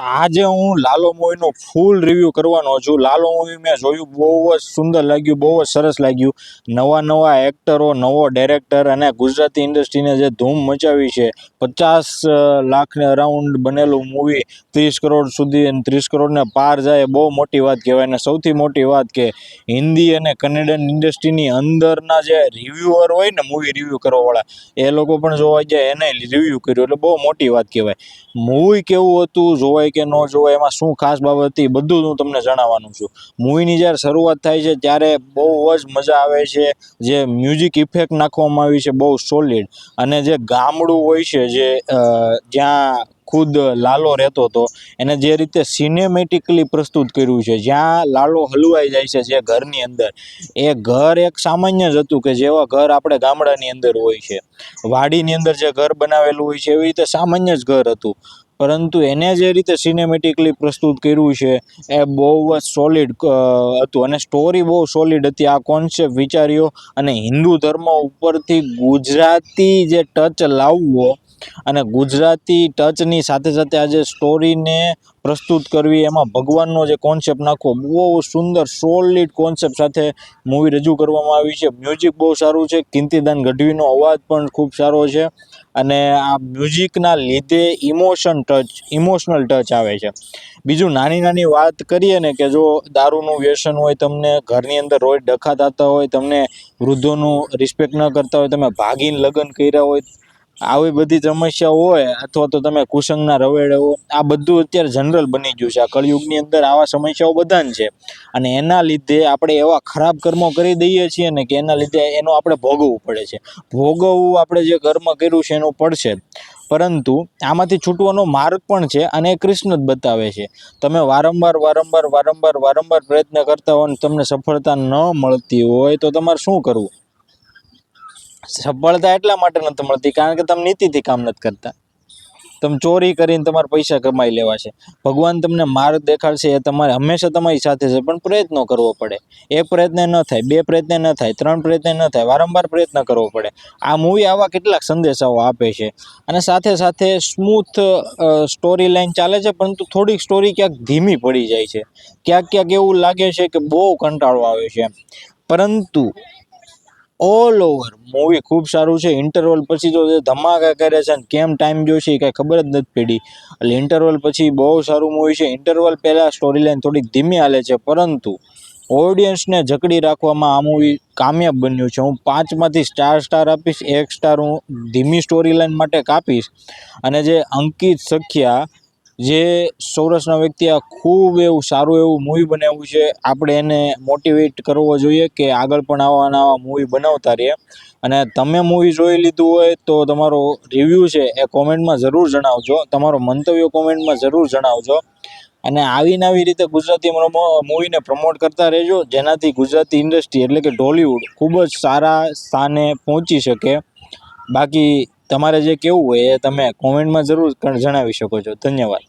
આજે હું લાલો મૂવીનો ફૂલ રિવ્યૂ કરવાનો છું. લાલો મૂવી મેં જોયું, બહુ જ સુંદર લાગ્યું, બહુ જ સરસ લાગ્યું. નવા નવા એક્ટરો નવો ડાયરેક્ટર અને ગુજરાતી ઇન્ડસ્ટ્રીને જે ધૂમ મચાવી છે. પચાસ લાખને અરાઉન્ડ બનેલું મૂવી ત્રીસ કરોડ સુધી અને ત્રીસ કરોડને પાર જાય બહુ મોટી વાત કહેવાય. અને સૌથી મોટી વાત કે હિન્દી અને કનેડિયન ઇન્ડસ્ટ્રીની અંદરના જે રિવ્યુઅર હોય ને મૂવી રિવ્યૂ કરવાવાળા, એ લોકો પણ જોવા જાય એને રિવ્યૂ કર્યું. એટલે બહુ મોટી વાત કહેવાય. મૂવી કેવું હતું, જોવાય કે ન જોવાય, એમાં શું ખાસ બાબત હતી બધું હું તમને જણાવવાનું છું. મૂવીની જ્યારે શરૂઆત થાય છે, ત્યારે બહુ જ મજા આવે છે. જે મ્યુઝિક ઇફેક્ટ નાખવામાં આવી છે, બહુ સોલિડ અને જે ગામડું હોય છે, જે જ્યાં ખુદ લાલો રહેતો હતો, એને જે રીતે સિનેમેટિકલી પ્રસ્તુત કર્યું છે, જ્યાં લાલો હલવાઈ જાય છે, જે ઘરની અંદર. એ ઘર એક સામાન્ય જ હતું કે જેવા ઘર આપણે ગામડાની અંદર હોય છે. વાડીની અંદર જે ઘર બનાવેલું હોય છે, એવી રીતે સામાન્ય જ ઘર હતું. પરંતુ એને જે રીતે સિનેમેટિકલી પ્રસ્તુત કર્યું છે, એ બહુ જ સોલિડ હતું અને સ્ટોરી બહુ સોલિડ હતી. આ કોન્સેપ્ટ વિચાર્યો અને હિન્દુ ધર્મ ઉપરથી ગુજરાતી જે ટચ લાવવો અને ગુજરાતી ટચની સાથે સાથે આજે સ્ટોરીને પ્રસ્તુત કરવી, એમાં ભગવાનનો જે કોન્સેપ્ટ નાખવો, બહુ સુંદર સોલિડ કોન્સેપ્ટ સાથે મૂવી રજૂ કરવામાં આવી છે. મ્યુઝિક બહુ સારું છે. કિંતીદાન ગઢવીનો અવાજ પણ ખૂબ સારો છે. અને આ મ્યુઝિકના લીધે ઇમોશન ટચ ઇમોશનલ ટચ આવે છે. બીજું નાની નાની વાત કરીએ ને કે જો દારૂનું વ્યસન હોય, તમને ઘરની અંદર રોજ ડખા થતા હોય, તમને વૃદ્ધોનું રિસ્પેક્ટ ન કરતા હોય, તમે ભાગીને લગ્ન કર્યા હોય આવી બધી સમસ્યા હોય અથવા તો તમે કુસંગના રવેડે, આ બધું અત્યારે જનરલ બની ગયું છે. આ કળયુગની અંદર આવા સમસ્યાઓ બધાને છે. અને એના લીધે આપણે એવા ખરાબ કર્મો કરી દઈએ છીએ ને કે એના લીધે એનું આપણે ભોગવવું પડે છે. ભોગવવું આપણે જે કર્મ કર્યું છે એનું પડશે. પરંતુ આમાંથી છૂટવાનો માર્ગ પણ છે અને એ કૃષ્ણ જ બતાવે છે. તમે વારંવાર વારંવાર વારંવાર વારંવાર પ્રયત્ન કરતા હો અને તમને સફળતા ન મળતી હોય તો તમારે શું કરવું? સફળતા એટલા માટે નથી મળતી, કારણ કે તમે નીતિથી કામ નથી કરતા. તમે ચોરી કરીને તમારા પૈસા કમાઈ લેવા છે. ભગવાન તમને માર્ગ દેખાડશે, એ તમારે હંમેશા તમારી સાથે છે, પણ પ્રયત્નો કરવો પડે. એક પ્રયત્ન ન થાય, બે પ્રયત્ન ન થાય, ત્રણ પ્રયત્ન ન થાય, વારંવાર પ્રયત્ન કરવો પડે. આ મૂવી આવા કેટલાક સંદેશાઓ આપે છે. અને સાથે સાથે સ્મૂથ સ્ટોરી લાઈન ચાલે છે, પરંતુ થોડીક સ્ટોરી ક્યાંક ધીમી પડી જાય છે. ક્યાંક ક્યાંક એવું લાગે છે કે બહુ કંટાળો આવે છે. પરંતુ ઓલ ઓવર મૂવી ખૂબ સારું છે. ઇન્ટરવલ પછી તો ધમાકા કરે છે ને કેમ ટાઈમ જોશે એ કાંઈ ખબર જ નથી પડી. એટલે ઇન્ટરવલ પછી બહુ સારું મૂવી છે. ઇન્ટરવલ પહેલાં સ્ટોરી લાઈન થોડીક ધીમી હાલે છે, પરંતુ ઓડિયન્સને જકડી રાખવામાં આ મૂવી કામયાબ બન્યું છે. હું પાંચમાંથી સ્ટાર સ્ટાર આપીશ, એક સ્ટાર હું ધીમી સ્ટોરી લાઈન માટે કાપીશ. અને જે અંકિત સખ્યા જે સૌરાષ્ટ્રના વ્યક્તિ આ ખૂબ એવું સારું એવું મૂવી બનાવ્યું છે. આપણે એને મોટિવેટ કરવો જોઈએ કે આગળ પણ આવા આવા મૂવી બનાવતા રહે અને તમે મૂવી જોઈ લીધું હોય તો તમારો રિવ્યૂ છે એ કોમેન્ટમાં જરૂર જણાવજો. તમારો મંતવ્ય કોમેન્ટમાં જરૂર જણાવજો. અને આવીને આવી રીતે ગુજરાતી મૂવીને પ્રમોટ કરતા રહેજો. જેનાથી ગુજરાતી ઇન્ડસ્ટ્રી એટલે કે ઢોલિવૂડ ખૂબ જ સારા સ્થાને પહોંચી શકે. બાકી તમારે જે કેવું હોય એ તમે કોમેન્ટમાં જરૂર જણાવી શકો છો. ધન્યવાદ.